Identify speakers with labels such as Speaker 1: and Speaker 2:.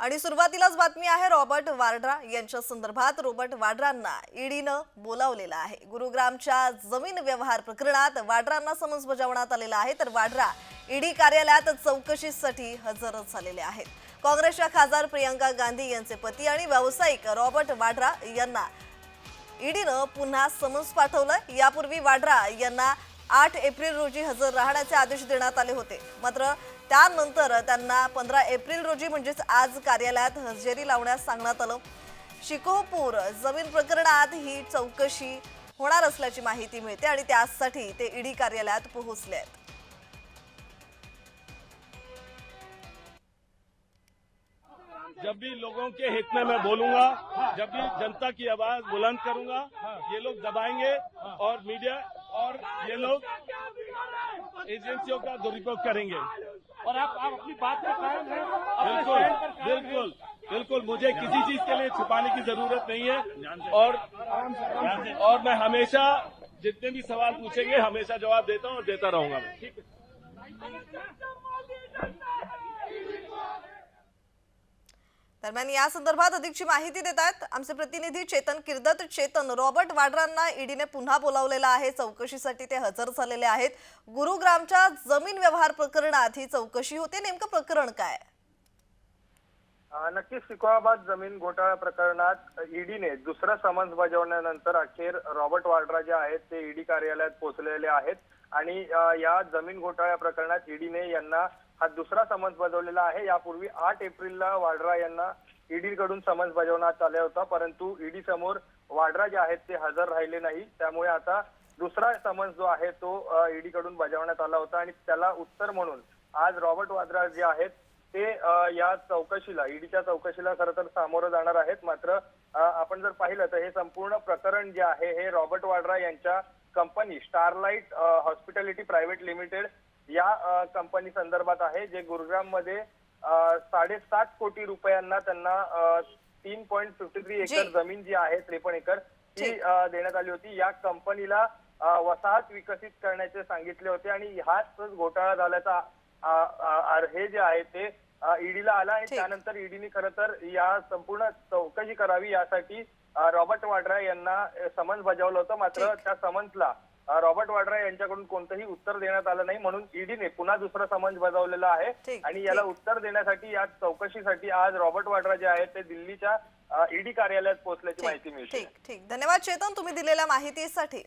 Speaker 1: आणि सुरुवातीलाच बातमी आहे रॉबर्ट वाड्रा यांच्या संदर्भात. रॉबर्ट वाड्रांना ईडीनं बोलावलेलं आहे. गुरुग्रामच्या जमीन व्यवहार प्रकरणात वाड्रांना समन्स बजावण्यात आलेला आहे. तर वाड्रा ईडी कार्यालयात चौकशीसाठी हजर झालेले आहेत. काँग्रेसच्या खासदार प्रियंका गांधी यांचे पती आणि व्यावसायिक रॉबर्ट वाड्रा यांना ईडीनं पुन्हा समन्स पाठवलं यापूर्वी वाड्रा यांना आठ एप्रिल रोजी हजर राहण्याचे आदेश देण्यात आले होते. मात्र त्यानंतर त्यांना पंधरा एप्रिल रोजी म्हणजेच आज कार्यालयात हजेरी लावण्यास सांगण्यात आलं. शिकोहपूर जमीन प्रकरणात ही चौकशी होणार असल्याची माहिती मिळते आणि त्यासाठी ते ईडी कार्यालयात पोहोचले आहेत.
Speaker 2: जब भी लोगों के हित में मैं बोलूंगा जब भी जनता की आवाज बुलंद करूंगा ये लोग दबाएंगे और मीडिया और ये लोग एजेंसियों का दुरुपयोग करेंगे।
Speaker 3: और आप आप अपनी बात पे कायम हैं
Speaker 2: बिल्कुल बिल्कुल बिल्कुल मुझे किसी चीज़ के लिए छुपाने की ज़रूरत नहीं है। और और मैं हमेशा जितने भी सवाल पूछेंगे हमेशा जवाब देता हूँ और देता रहूँगा मैं। ठीक है।
Speaker 1: दरम्यान या संदर्भात अधिकची माहिती देत आहेत आमचे प्रतिनिधी चेतन किर्दत चेतन रॉबर्ट वाड्रांना ईडीने पुन्हा बोलावलेलं आहे. चौकशीसाठी ते हजर झालेले आहेत. गुरुग्रामच्या जमीन व्यवहार प्रकरणात ही चौकशी होते. नेमकं प्रकरण काय?
Speaker 4: नक्कीच सिकोहाबाद जमीन घोटाळा प्रकरणात ईडीने दुसरं समन्स बजावल्यानंतर अखेर रॉबर्ट वाड्रा जे आहेत ते ईडी कार्यालयात पोहोचलेले आहेत. आणि या जमीन घोटाळ्या प्रकरणात ईडीने यांना हा दुसरा समन्स बजावलेला आहे. यापूर्वी आठ एप्रिलला वाड्रा यांना ईडीकडून समन्स बजावण्यात आला होता. परंतु ईडी समोर वाड्रा जे आहेत ते हजर राहिले नाही. त्यामुळे आता दुसरा समन्स जो आहे तो ईडीकडून बजावण्यात आला होता. आणि त्याला उत्तर म्हणून आज रॉबर्ट वाड्रा जे आहेत ते या चौकशीला ईडीच्या चौकशीला खरं तर सामोरं जाणार आहेत. मात्र आपण जर पाहिलं तर हे संपूर्ण प्रकरण जे आहे हे रॉबर्ट वाड्रा यांच्या company Starlight hospitality private limited या कंपनी संदर्भात आहे जे गुरुग्राममध्ये साडेसात कोटी रुपयांना त्यांना तीन पॉईंट फिफ्टी थ्री. एकर जमीन जी आहे त्रेपन्न एकर ती देण्यात आली होती या कंपनीला वसाहत विकसित करण्याचे सांगितले होते आणि हाच घोटाळा झाल्याचा हे जे आहे ते ईडीला आला आणि. त्यानंतर ईडीने खरं तर या संपूर्ण चौकशी करावी यासाठी रॉबर्ट वाड्रा यांना समन्स बजावलं होतं मात्र. त्या समन्सला रॉबर्ट वाड्रा यांच्याकडून कोणतंही उत्तर देण्यात आलं नाही. म्हणून ईडीने पुन्हा दुसरं समन्स बजावलेलं आहे. आणि याला. उत्तर देण्यासाठी या चौकशीसाठी आज रॉबर्ट वाड्रा जे आहेत ते दिल्लीच्या ईडी कार्यालयात पोहोचल्याची माहिती मिळते.
Speaker 1: ठीक ठीक. धन्यवाद चेतन तुम्ही दिलेल्या माहितीसाठी.